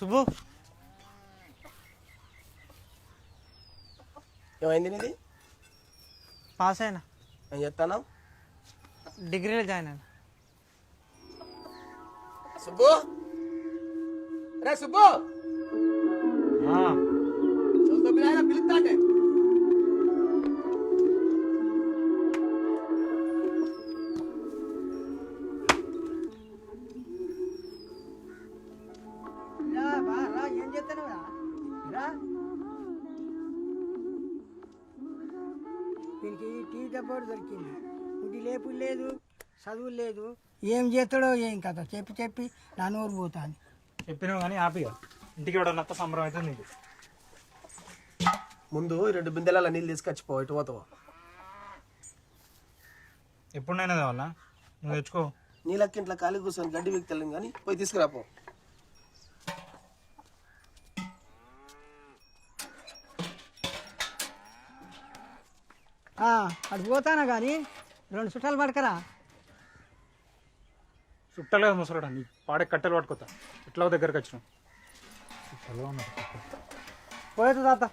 శుభు ఏమైంది నీది? పాస్ అయినా. ఏం చెప్తాను డిగ్రీలో జాయిన్ అయినా. సుబ్బు. రే సుబ్బు. చూస్తూ దీనికి టీ డబ్బోడు దొరికింది. పుట్టి లేపు లేదు చదువు లేదు. ఏం చేస్తాడో ఏం కథ? చెప్పి చెప్పి నా నోరు పోతాను చెప్పినావు కానీ హ్యాపీగా ఇంటికి ఇవ్వడం సంబరం అవుతుంది నీకు. ముందు ఈ రెండు బిందెల నీళ్ళు తీసుకొచ్చిపో ఇటు పోతావు? ఎప్పుడైనా కావాలా? నువ్వు తెచ్చుకో. నీళ్ళకి ఇంట్లో ఖాళీ కూర్చొని గడ్డి వీక్తలేం కానీ పోయి తీసుకురాపో అటు పోతానా కానీ రెండు చుట్టాలు పడకరా. చుట్టాలు కదా ముసలాడా నీ పాడే కట్టెలు పట్టుకోతా ఎట్లా దగ్గరకు ఉన్నారు పోయేది తాత.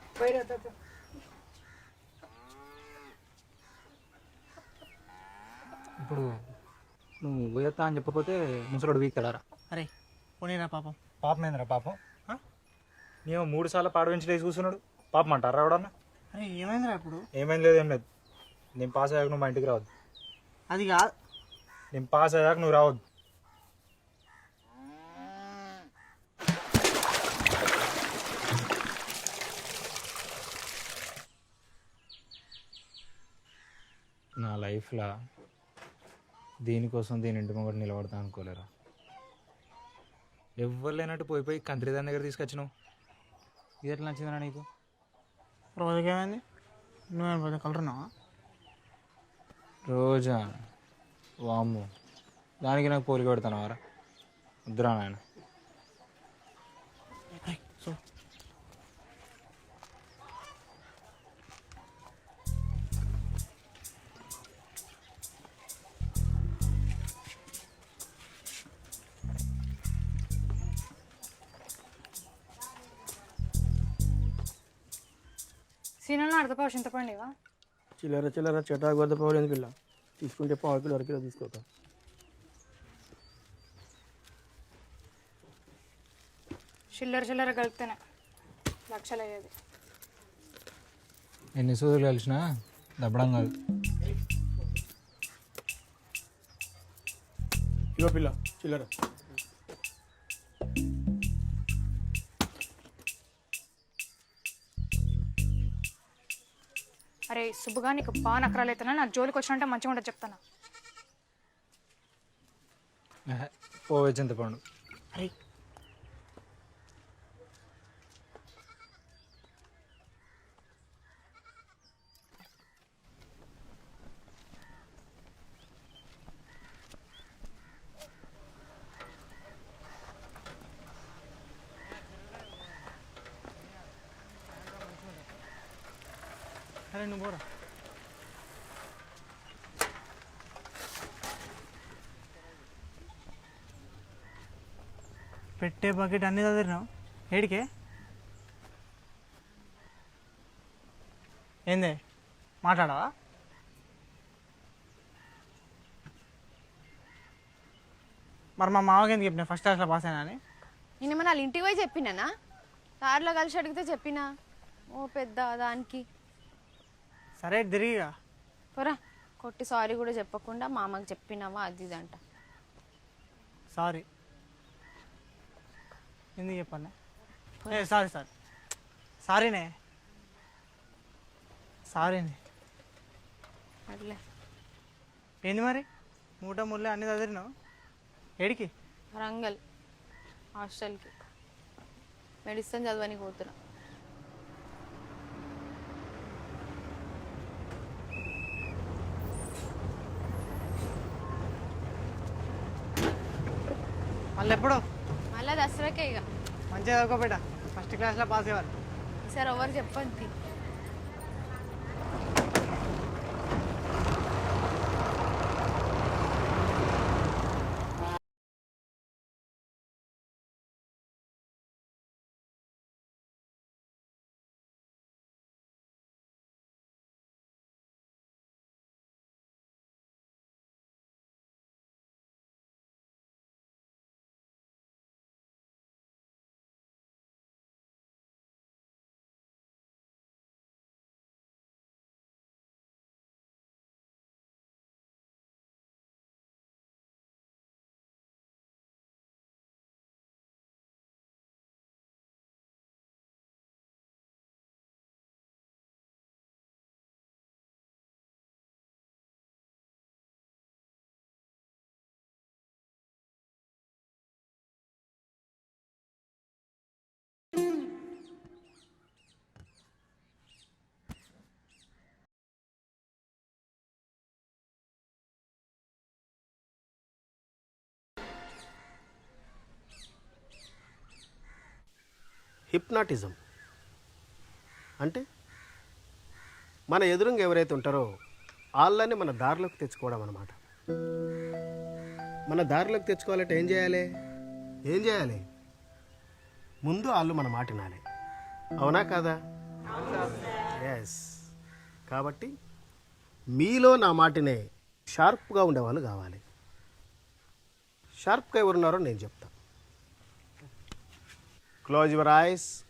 ఇప్పుడు నువ్వు పోయేస్తా అని చెప్పకపోతే ముసలాడు వీక్తాడారా అరే పోనీరా పాపం. పాపం ఏందిరా పాపం? ఆ? నీవు మూడు సార్లు పాడు పెంచి లేచి కూర్చున్నాడు. పాపం అంటారా ఎవడన్నా? అరే ఏమైందిరా ఇప్పుడు? ఏమైంది లేదు ఏం లేదు. నేను పాస్ అయ్యాక నువ్వు మా ఇంటికి రావద్దు. అది కాదు. నేను పాస్ అయ్యాక నువ్వు రావద్దు. నా లైఫ్లో దీనికోసం దీని ఇంటి ముంగట నిలబడతా అనుకోలేరా? ఎవ్వరు లేనట్టు పోయి పోయి కంత్రి దాని దగ్గర తీసుకొచ్చినావు? ఇది ఎట్లా నచ్చిందిరా నీకు? రోజుకి ఏమైంది? నువ్వేం కలరున్నావా రోజా వామ్ము దానికి నాకు పోలిక పెడతాను వారా. వద్దురా నాయన. సో సీనల్ అడగపావు చింతపండివా చిల్లర చిల్లర చెటాకు వద్ద పోలేదు పిల్ల తీసుకుంటే పావు కిలో అరకిలో తీసుకోతా చిల్లర చిల్లర కలిపితేనే లక్షలు అయ్యేది ఎన్ని సూదులు కలిసినా దబ్బడం కాదు. ఇగో పిల్ల చిల్లర. అరే సుబ్బుగా నీకు బాగా నకరాలు అవుతున్నా నా జోలికి వచ్చినంటే మంచిగా ఉంటుంది చెప్తాను? పోవే చింతపండు అరే అరే నువ్వు పోరా పెట్టే బకెట్ అన్ని చదివినావు? ఏడికే? ఏందే? మాట్లాడవా? మరి మా మామకి ఎందుకు చెప్పిన ఫస్ట్ క్లాస్లో పాస్ అయినా అని? నేను ఏమన్నా వాళ్ళ ఇంటికి పోయి చెప్పినానా? సార్లో కలిసి అడిగితే చెప్పినా? ఓ పెద్ద దానికి. సరే తిరిగిగా పోరా. కొట్టి సారీ కూడా చెప్పకుండా మా అమ్మకి చెప్పినావా? అది అంట. సారీ. ఎందుకు చెప్పాను ఏ సారీ సారీ. సారీనే. సారీనే. అట్లే. ఏంది మరి? మూట ముళ్ళే అన్ని చదివినావు? ఏడికి? వరంగల్. హాస్టల్కి. మెడిసిన్ చదవనికి పోతున్నా. మళ్ళీ ఎప్పుడో? మళ్ళీ దసరాకే ఇక మంచిగా చదువుకోబెట్ట ఫస్ట్ క్లాస్లో పాస్ అయ్యారు ఈసారి ఎవరు చెప్పండి. హిప్నాటిజం. అంటే మన ఎదురుంగా ఎవరైతే ఉంటారో వాళ్ళని మన దారిలోకి తెచ్చుకోవడం అన్నమాట. మన దారిలోకి తెచ్చుకోవాలంటే ఏం చేయాలి? ఏం చేయాలి? ముందు వాళ్ళు మన మాట వినాలి. అవునా కాదా? ఎస్ కాబట్టి మీలో నా మాటనే షార్ప్గా ఉండేవాళ్ళు కావాలి. షార్ప్గా ఎవరున్నారో నేను చెప్తాను Close your eyes.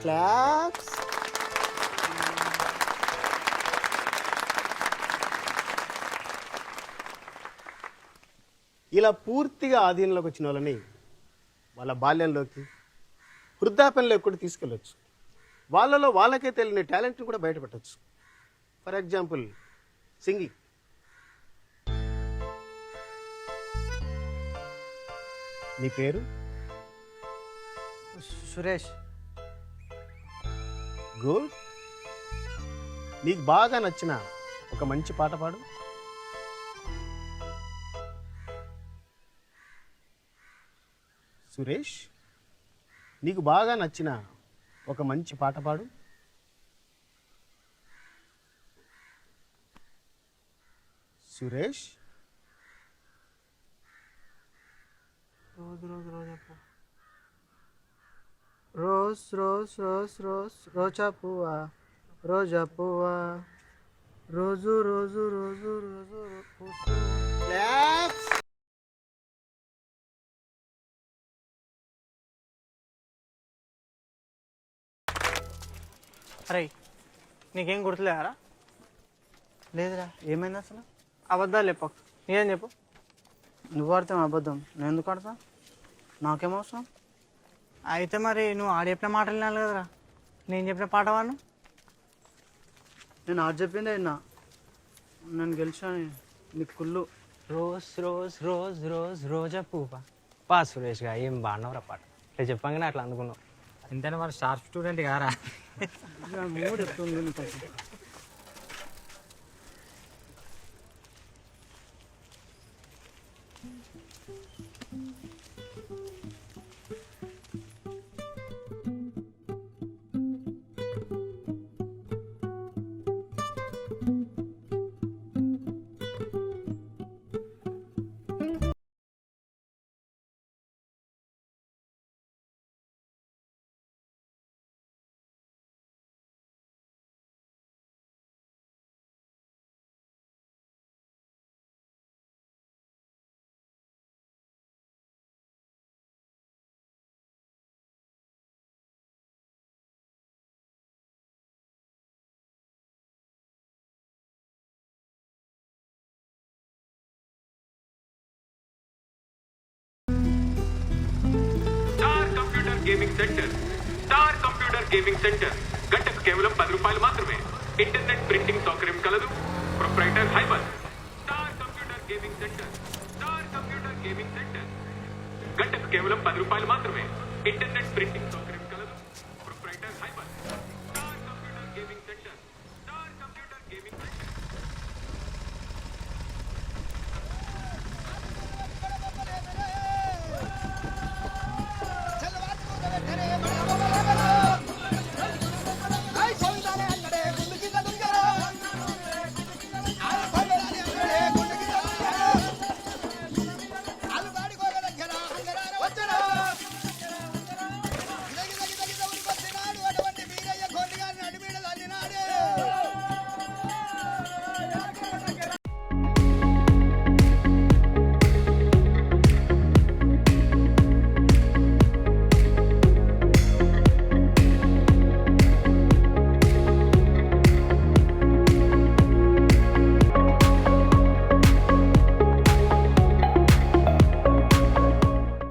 Claps. ఇలా పూర్తిగా ఆధీనంలోకి వచ్చిన వాళ్ళని వాళ్ళ బాల్యంలోకి వృద్ధాప్యంలోకి కూడా తీసుకెళ్ళొచ్చు. వాళ్ళలో వాళ్ళకే తెలియని టాలెంట్ని కూడా బయటపెట్టచ్చు. ఫర్ ఎగ్జాంపుల్ సింగింగ్ నీ పేరు? సురేష్. గుడ్. నీకు బాగా నచ్చిన ఒక మంచి పాట పాడు. సురేష్ నీకు బాగా నచ్చిన ఒక మంచి పాట పాడు. సురేష్? రోజు రోజు రోజా రోజ్ రోజ్ రోజ్ రోజ్ రోజా పువ్వా రోజా పువ్వా. రోజు రోజు రోజు రోజు పూస్తూ అరే నీకేం గుర్తులేరా లేదురా ఏమైంది అసలు? అబద్ధాలు చెప్పకు. నీదేం చెప్పు? నువ్వు ఆడితే అబద్ధం? నేను ఎందుకు ఆడతా? నాకేం అవసరం? అయితే మరి నువ్వు ఆడ చెప్పిన మాటలు వినాలి కదరా. నేను చెప్పిన పాట వాడు నేను ఆడ చెప్పిందే విన్నా. నేను గెలిచాను నీకు కుళ్ళు. రోజ్ రోజ్ రోజ్ రోజ్ రోజా పువ్వ పా సురేష్గా ఏం బాగున్నావురా పాట. ఇట్లా చెప్పంగానే అట్లా అందుకున్నావు ఎంతైనా వాళ్ళు షార్ప్ స్టూడెంట్ కారా? Gaming centre. Star computer gaming centre. గంటకు కేవలం పది రూపాయలు మాత్రమే. ఇంటర్నెట్ ప్రింటింగ్ సౌకర్యం కలదు. Proprietor హైబర్. Star computer gaming centre. Star computer gaming centre. గంటకు కేవలం పది రూపాయలు మాత్రమే. ఇంటర్నెట్ ప్రింటింగ్ సౌకర్యం